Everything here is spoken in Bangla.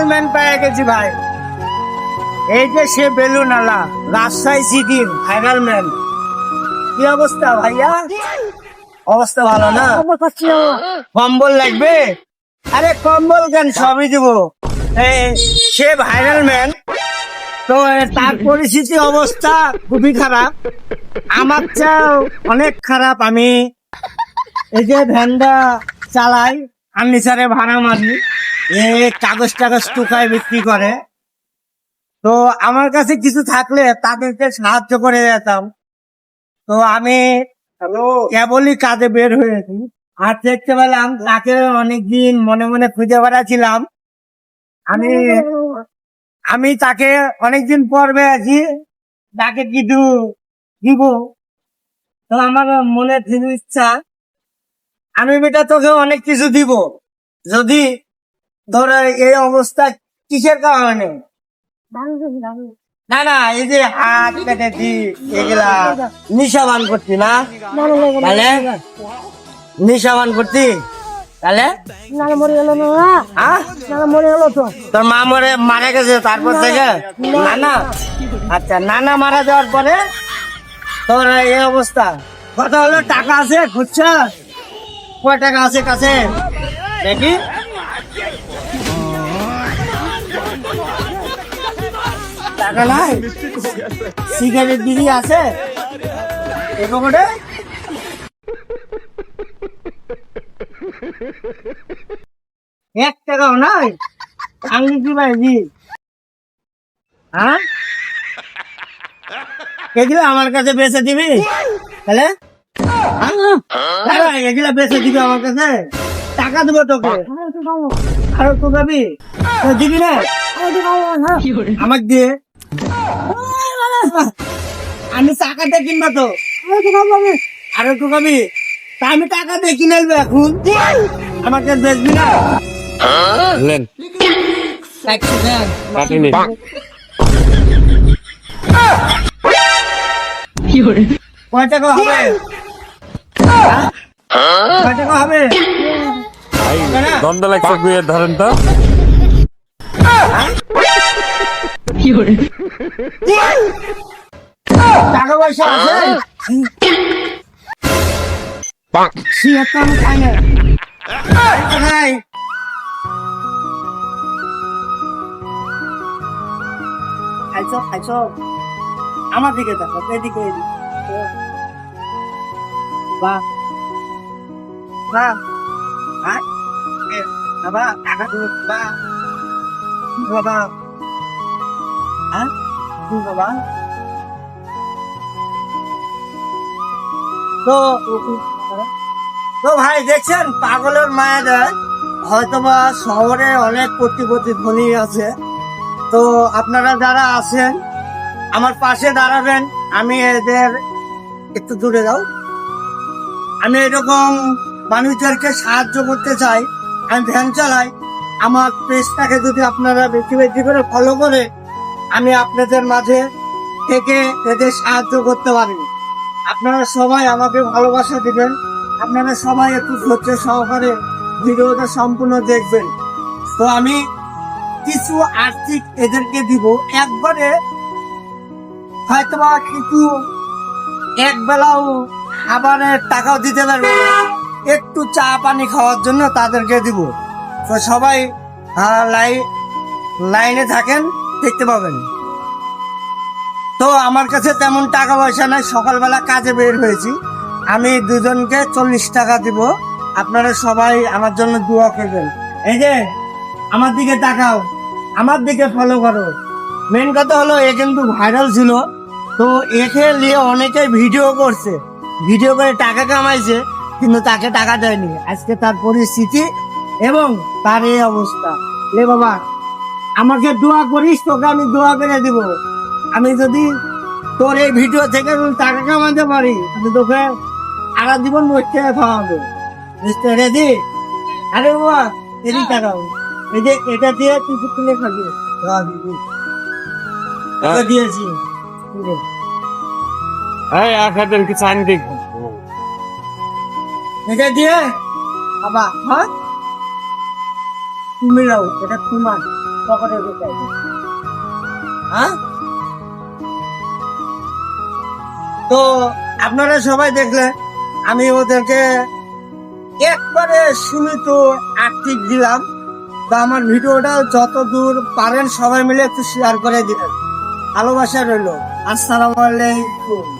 ভাইরাল ম্যান পেয়ে গেছি ভাই। এই যে সে বেলুন আলা রাজশাহী সিটির ভাইরাল ম্যান কি অবস্থা ভাইয়া? অবস্থা ভালো না? কম্বল লাগবে? আরে কম্বল কেন? সবই দিব। সে ভাইরাল ম্যান তো তার পরিস্থিতি অবস্থা খুবই খারাপ। আমার চাও অনেক খারাপ আমি। এই যে ভ্যানটা চালাই ফার্নিচারে ভাড়া মারি। এ কাগজ টাগজ টুকায় বিক্রি করে। তো আমার কাছে কিছু থাকলে তাদেরকে সাহায্য করে যেতাম। তো আমি কেবলই কাজে বের হয়েছি আর দেখতে পেলাম তাকে অনেকদিন মনে মনে খুঁজে বেড়াচ্ছিলাম। আমি আমি তাকে অনেকদিন পর পেয়েছি তাকে কিছু দিব। তো আমার মনে ইচ্ছা আমি বেটা তোকে অনেক কিছু দিব। যদি ধর এই অবস্থা কিসের কারণে? না না এই যে হাত কেটে দি এগুলা নিশাবান করতি না? তাহলে? নিশাবান করতি? তাহলে? হ্যাঁ? তোর মা মরে মারা গেছে তারপর থেকে? নানা? আচ্ছা নানা মারা যাওয়ার পরে তোর এই অবস্থা। কথা হলো টাকা আছে খুঁজছা কয় টাকা আছে কাছে? দেখি। টাকা নাই? সিগারেট বিড়ি আছে? এক টাকাও নাই? কি হ্যাঁ? এগুলো আমার কাছে বেচে দিবি? তাহলে? হ্যাঁ? এগুলো বেচে দিবি আমার কাছে। টাকা দেবো তোকে। আর তো দিবি না? আমাকে দিয়ে। আমি টাকাটা কিনবো তো। আর একটু খাবি তা আমি টাকা দিয়ে কিনে নেব এখন। আমাকে বেচবি না। কয় টাকা হবে? হ্যাঁ? কয় টাকা হবে? লাগছে ধরেন তো। টাকা পয়সা আছে? খাইছো খাইছো? আমার দিকে দেখো এদিকে এদিকে। বাহ। বাহ। হ্যাঁ বাবা টাকা বাবা বাবা হ্যাঁ? বাবা? তো তো ভাই, দেখছেন? পাগলের মায়েদের হয়তোবা শহরে অনেক কোটিপতি ধনী আছে। তো আপনারা যারা আছেন, আমার পাশে দাঁড়াবেন। আমি এদের একটু দূরে যাও। আমি এরকম মানুষদেরকে সাহায্য করতে চাই। আমি ভ্যান চালাই। আমার পেজটাকে যদি আপনারা বেশি বেশি করে ফলো করে আমি আপনাদের মাঝে থেকে এদের সাহায্য করতে পারি আপনারা সবাই আমাকে ভালোবাসা দিবেন। আপনারা সবাই একটু ধৈর্য সহকারে ভিডিওটা সম্পূর্ণ দেখবেন। তো আমি কিছু আর্থিক এদেরকে দিব। একবারে হয়তোবা কিছু এক বেলাও খাবারের টাকাও দিতে পারব। একটু চা পানি খাওয়ার জন্য তাদেরকে দিব। তো সবাই লাইনে থাকেন। দেখতে পাবেন। তো আমার কাছে তেমন টাকা পয়সা নাই, সকালবেলা কাজে বের হয়েছি। আমি দুজনকে চল্লিশ টাকা দিব। আপনারা সবাই আমার জন্য দোয়া করবেন। এই যে, আমার দিকে তাকাও, আমার দিকে ফলো করো। মেন কথা হলো, এ কিন্তু ভাইরাল ছিল। তো একে নিয়ে অনেকে ভিডিও করছে। ভিডিও করে টাকা কামাইছে, কিন্তু তাকে টাকা দেয়নি। আজকে তার পরিস্থিতি এবং তার এই অবস্থা। লে বাবা আমাকে দোয়া করিস তোকে আমি দোয়া করে দিব। আমি যদি তোর এই ভিডিও থেকে টাকা কামাতে পারি আমি তোকে সারা জীবন মরতে খাওয়াবো। বুঝতে রেডি? আরে বাবা এদিক টাকাও এই যে এটা দিয়ে তুই কিনে খাবি। খাওয়া দিবি। দিয়েছি। এই এক হাজার কিছু আনি দেখ এটা দিয়ে? বাবা হ্যাঁ? তুমি নাও এটা তোমার। হ্যাঁ? তো আপনারা সবাই দেখলে, আমি ওদেরকে একবারে সীমিত আর্থিক দিলাম। তো আমার ভিডিওটা যত দূর পারেন সবাই মিলে একটু শেয়ার করে দিলেন ভালোবাসা রইল। আসসালামু আলাইকুম।